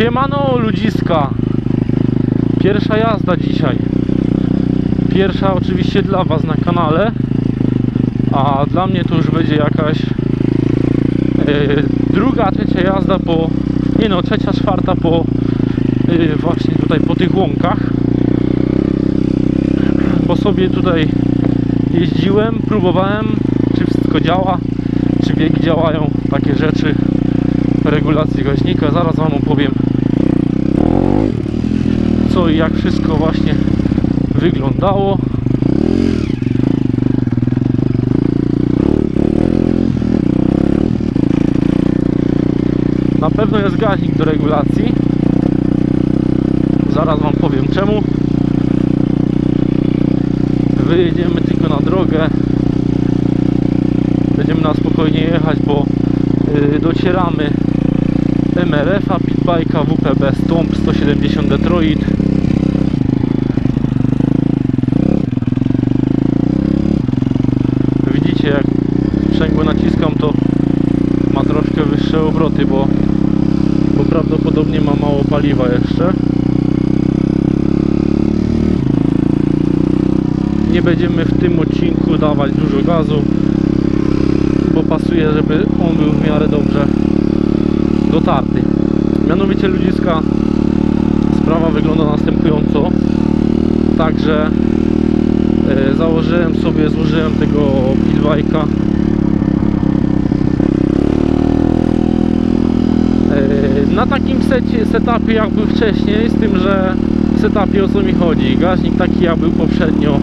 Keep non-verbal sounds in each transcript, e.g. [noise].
Siemano ludziska. Pierwsza jazda dzisiaj. Pierwsza oczywiście dla Was na kanale. A dla mnie to już będzie jakaś e, Druga, trzecia jazda po Nie no, trzecia, czwarta po e, Właśnie tutaj po tych łąkach. Po sobie tutaj jeździłem, próbowałem Czy wszystko działa Czy biegi działają, takie rzeczy regulacji gaźnika. Zaraz Wam opowiem co i jak wszystko właśnie wyglądało. Na pewno jest gaźnik do regulacji. Zaraz Wam powiem czemu. Wyjedziemy tylko na drogę. Będziemy na spokojnie jechać, bo yy, docieramy MRF-a, Pitbike'a, WPB Stomp 170 Detroit naciskam to ma troszkę wyższe obroty, bo, bo prawdopodobnie ma mało paliwa jeszcze Nie będziemy w tym odcinku dawać dużo gazu bo pasuje, żeby on był w miarę dobrze dotarty. Mianowicie ludziska sprawa wygląda następująco. Także e, założyłem sobie, złożyłem tego pitbike'a na takim secie, setupie jak był wcześniej, z tym, że w setupie o co mi chodzi. Gaźnik taki jak był poprzednio,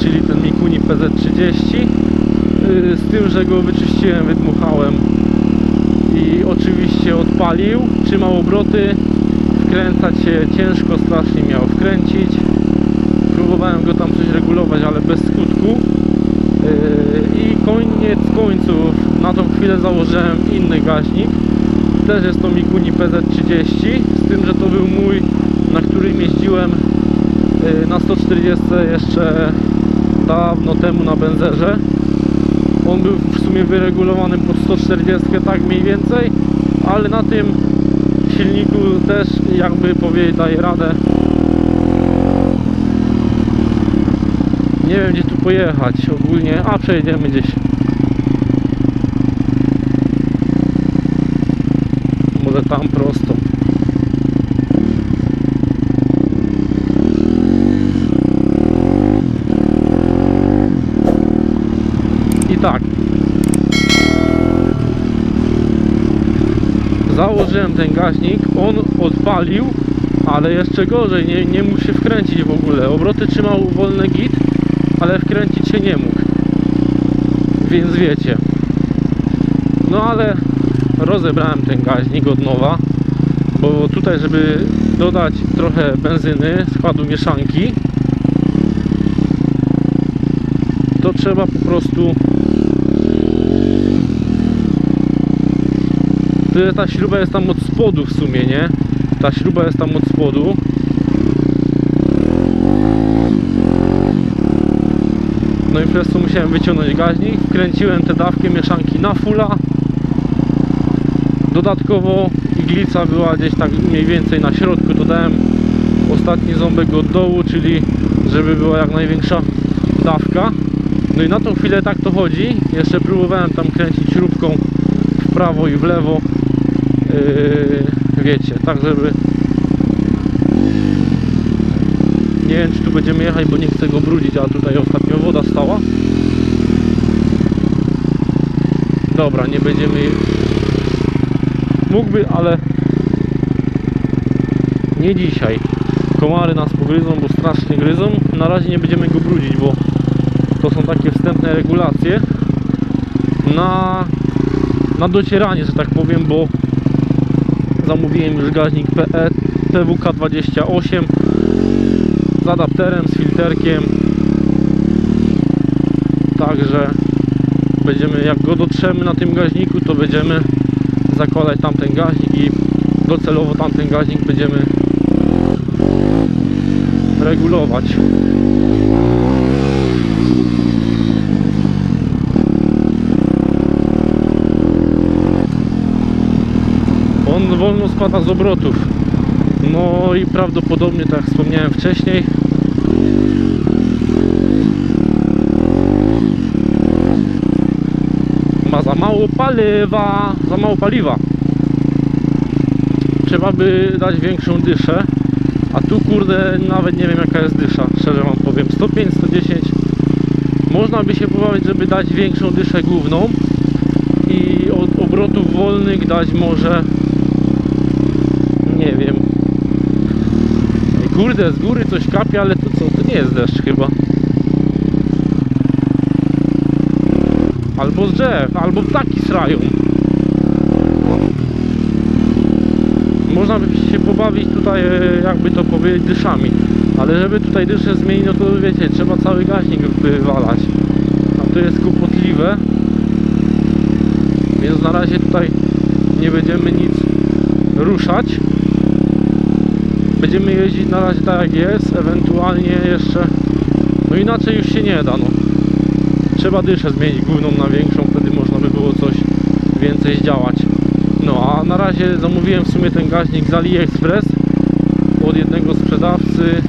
czyli ten Mikuni PZ30 e, z tym, że go wyczyściłem, wydmuchałem i oczywiście odpalił, trzymał obroty, wkręcać się ciężko strasznie miał wkręcić. Próbowałem go tam coś regulować, ale bez skutku. Yy, I koniec końców na tą chwilę założyłem inny gaźnik. Też jest to Mikuni PZ30, z tym, że to był mój, na którym jeździłem yy, na 140 jeszcze dawno temu na benzerze. On był w sumie wyregulowany pod 140 tak mniej więcej, ale na tym silniku też jakby powiedzieć daje radę. Nie wiem gdzie tu pojechać ogólnie, a przejedziemy gdzieś. Tam prosto. I tak. Założyłem ten gaźnik, on odpalił, ale jeszcze gorzej, nie, nie mógł się wkręcić w ogóle. Obroty trzymał wolny git, ale wkręcić się nie mógł. Więc wiecie. No ale rozebrałem ten gaźnik od nowa, bo tutaj, żeby dodać trochę benzyny, składu mieszanki, to trzeba po prostu ta śruba jest tam od spodu w sumie, nie? Ta śruba jest tam od spodu. No i przez to musiałem wyciągnąć gaźnik. Wkręciłem tę dawkę mieszanki na fulla. Dodatkowo iglica była gdzieś tak mniej więcej na środku. Dodałem ostatni ząbek od dołu, czyli żeby była jak największa dawka. No i na tą chwilę tak to chodzi. Jeszcze próbowałem tam kręcić śrubką w prawo i w lewo. Yy, wiecie, tak żeby nie wiem czy tu będziemy jechać, bo nie chcę go brudzić, a tutaj ostatnio woda stała dobra, nie będziemy mógłby, ale nie dzisiaj. Komary nas pogryzą, bo strasznie gryzą. Na razie nie będziemy go brudzić, bo to są takie wstępne regulacje. Na na docieranie, że tak powiem, bo zamówiłem już gaźnik PE PWK28 z adapterem, z filterkiem. Także będziemy, jak go dotrzemy na tym gaźniku to będziemy zakładać tamten gaźnik i docelowo tamten gaźnik będziemy regulować. On wolno spada z obrotów. No i prawdopodobnie, tak jak wspomniałem wcześniej, ma za mało paliwa, za mało paliwa. Trzeba by dać większą dyszę, a tu kurde nawet nie wiem jaka jest dysza, szczerze wam powiem. 105, 110. Można by się pobawić, żeby dać większą dyszę główną i od obrotów wolnych dać może nie wiem. Kurde, z góry coś kapie, ale to co? To nie jest deszcz Albo z drzew, albo ptaki srają. Można by się pobawić tutaj, e, jakby to powiedzieć, dyszami. Ale żeby tutaj dyszę zmienić, no to wiecie, trzeba cały gaźnik wywalać. A to jest kłopotliwe. Więc na razie tutaj nie będziemy nic ruszać. Będziemy jeździć na razie tak jak jest, ewentualnie jeszcze. No inaczej już się nie da, no. Trzeba dyszę zmienić główną na większą, wtedy można by było coś więcej zdziałać. No a na razie zamówiłem w sumie ten gaźnik z AliExpress od jednego sprzedawcy.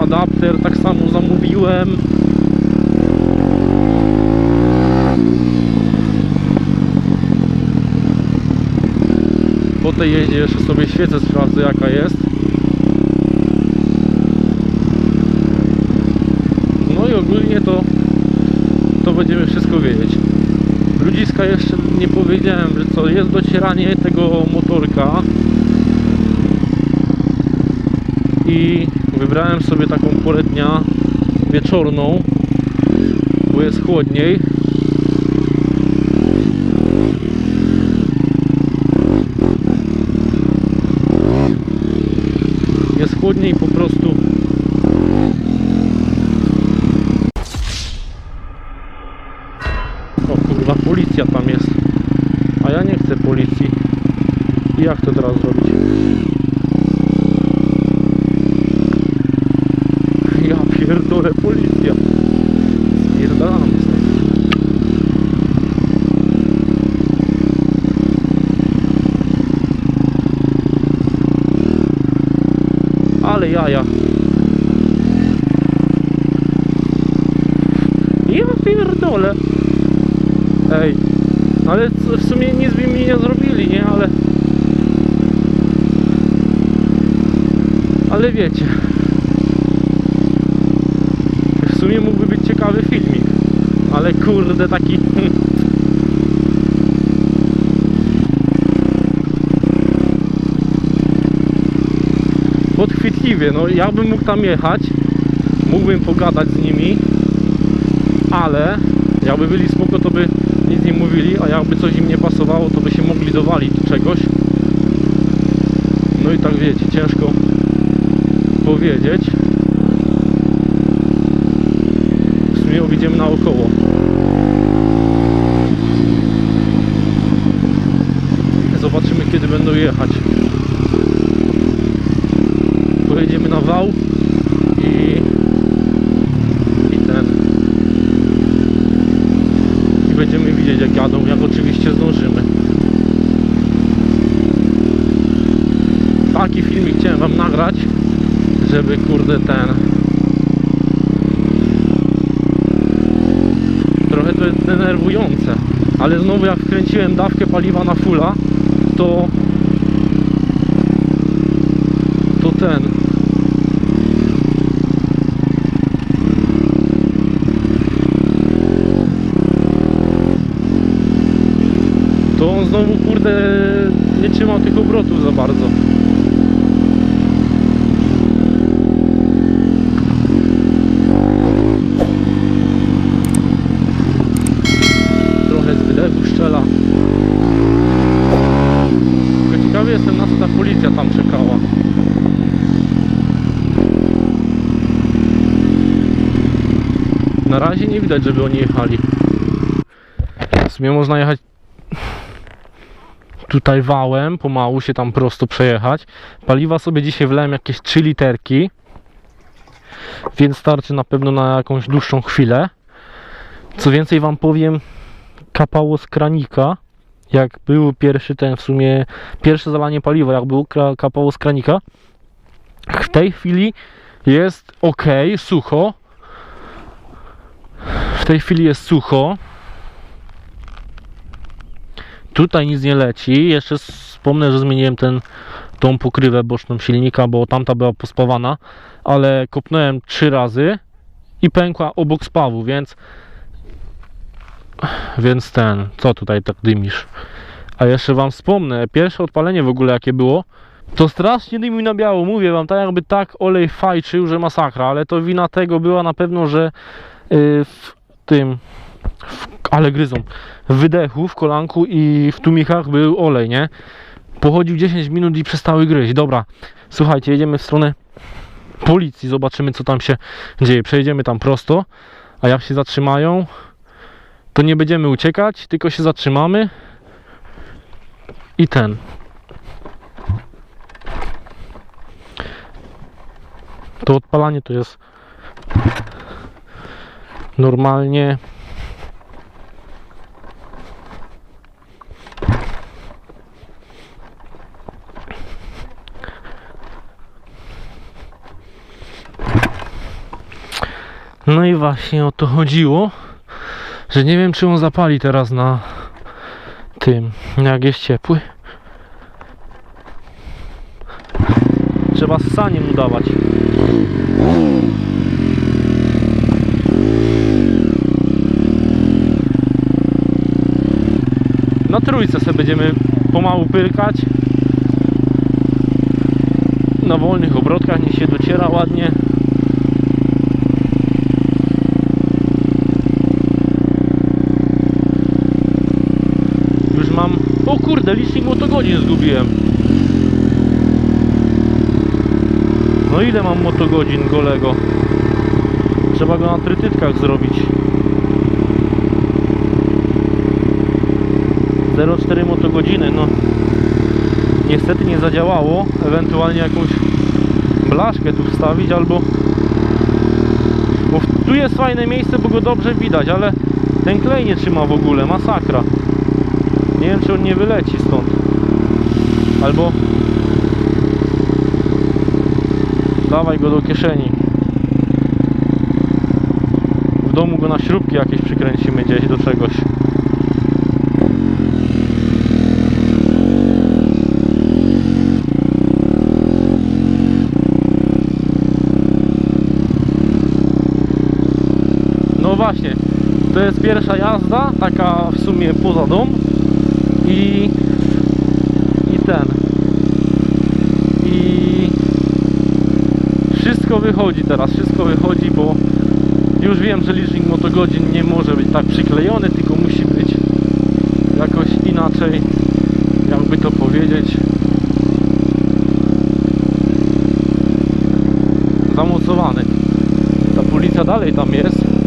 Adapter tak samo zamówiłem. Po tej jeździe jeszcze sobie świecę sprawdzę jaka jest. No i ogólnie to to będziemy wszystko wiedzieć. Ludziska jeszcze nie powiedziałem, że co jest docieranie tego motorka i wybrałem sobie taką porę dnia wieczorną, bo jest chłodniej. Jest chłodniej po prostu O kurwa, policja tam jest. A ja nie chcę policji. I jak to teraz zrobić? Ja pierdolę, policja. Spierdalamy stąd. Ale jaja. Ja pierdolę. Ej, ale w sumie nic by mi nie zrobili, nie? Ale... Ale wiecie... Sumie mógłby być ciekawy filmik. Ale kurde, taki... [laughs] Podchwytliwie, no ja bym mógł tam jechać. Mógłbym pogadać z nimi. Ale jakby byli spoko, to by nic nie mówili, a jakby coś im nie pasowało, to by się mogli dowalić do czegoś. No i tak wiecie, ciężko powiedzieć. W sumie objedziemy naokoło. Zobaczymy kiedy będą jechać. Pojedziemy na wał i, i ten i będziemy widzieć jak jadą, jak oczywiście zdążymy. Taki filmik chciałem wam nagrać, żeby kurde ten trochę to jest denerwujące, ale znowu jak wkręciłem dawkę paliwa na fulla, to to ten to on znowu kurde nie trzymał tych obrotów za bardzo. Trochę z wydechu szczela. Tylko ciekawy jestem na co ta policja tam czekała. Na razie nie widać, żeby oni jechali. W sumie można jechać tutaj wałem, pomału się tam prosto przejechać. Paliwa sobie dzisiaj wlałem jakieś 3 literki, więc starczy na pewno na jakąś dłuższą chwilę. Co więcej wam powiem, kapało z kranika, jak był pierwszy ten w sumie, pierwsze zalanie paliwa, jak było kapało z kranika, W tej chwili jest ok, sucho. W tej chwili jest sucho. Tutaj nic nie leci. Jeszcze wspomnę, że zmieniłem ten, tą pokrywę boczną silnika, bo tamta była pospawana, ale kopnąłem trzy razy i pękła obok spawu, więc więc ten, co tutaj tak dymisz? A jeszcze wam wspomnę, pierwsze odpalenie w ogóle jakie było, to strasznie dymił na biało, mówię wam, tak jakby tak olej fajczył, że masakra, ale to wina tego była na pewno, że w tym, w, ale gryzą, w wydechu, w kolanku i w tumichach był olej, nie? Pochodził 10 minut i przestały gryźć. Dobra, słuchajcie, jedziemy w stronę policji, zobaczymy co tam się dzieje. Przejedziemy tam prosto, a jak się zatrzymają, to nie będziemy uciekać, tylko się zatrzymamy i ten. To odpalanie to jest normalnie No i właśnie o to chodziło, że nie wiem czy on zapali teraz na tym, jak jest ciepły. Trzeba ssanie mu dawać. Trójce sobie będziemy pomału pyrkać. Na wolnych obrotkach niech się dociera ładnie. Już mam... O kurde, licznik motogodzin zgubiłem. No ile mam motogodzin golego? Trzeba go na trytytkach zrobić. 0,4 motogodziny, no niestety nie zadziałało. Ewentualnie jakąś blaszkę tu wstawić albo bo tu jest fajne miejsce, bo go dobrze widać, ale ten klej nie trzyma w ogóle, masakra. Nie wiem czy on nie wyleci stąd. Albo dawaj go do kieszeni. W domu go na śrubki jakieś przykręcimy gdzieś do czegoś. No właśnie, to jest pierwsza jazda, taka w sumie poza dom i, i ten i wszystko wychodzi teraz, wszystko wychodzi, bo już wiem, że licznik motogodzin nie może być tak przyklejony, tylko musi być jakoś inaczej, jakby to powiedzieć zamocowany. Ta policja dalej tam jest.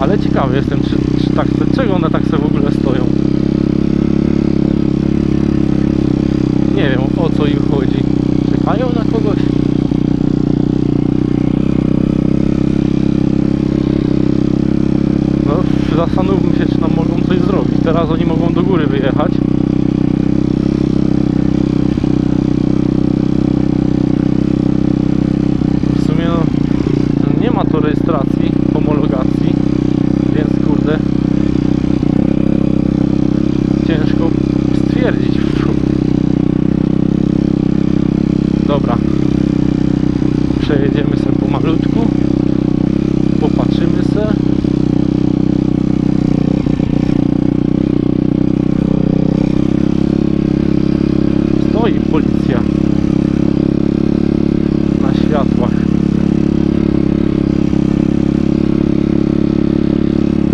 Ale ciekawy jestem, czy, czy tak, czego one tak sobie w ogóle stoją. Nie wiem o co im chodzi. Czekają na kogoś? No, zastanówmy się, czy nam mogą coś zrobić. Teraz oni mogą do góry wyjechać. Dobra. Przejedziemy sobie pomalutku. Popatrzymy sobie. Stoi policja. Na światłach.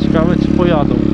Ciekawe czy pojadą.